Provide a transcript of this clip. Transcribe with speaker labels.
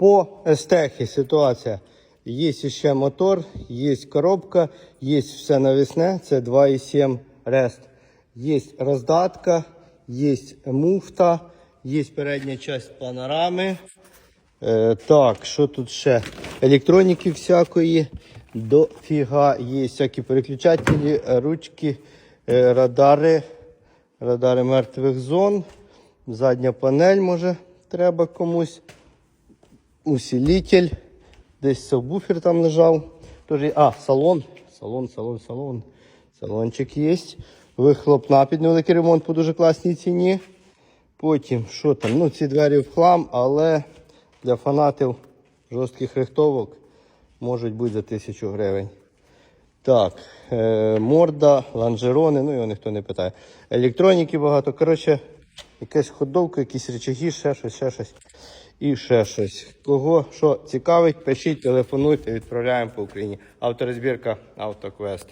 Speaker 1: По естехі ситуація. Є ще мотор, є коробка, є все навісне, це 2,7 рест. Є роздатка, є муфта, є передня частина панорами. Е, так, що тут ще? Електроніки всякої. Дофіга є всякі переключателі, ручки, е, радари, радари мертвих зон. Задня панель може треба комусь. Усилитель. Десь сабвуфер там лежав. Тоже, а, салон. Салон, салон, салон. Салончик є. Вихлопна під невеликий ремонт по дуже класній ціні. Потім, що там? Ну, ці двері в хлам, але для фанатів жорстких рихтовок можуть бути за тисячу гривень. Так, е, морда, лонжерони, ну його ніхто не питає. Електроніки багато. Коротше, якась ходовка, якісь речаги, ще щось, ще щось. І ще щось. Кого що цікавить, пишіть, телефонуйте, відправляємо по Україні. Авторозбірка Автоквест.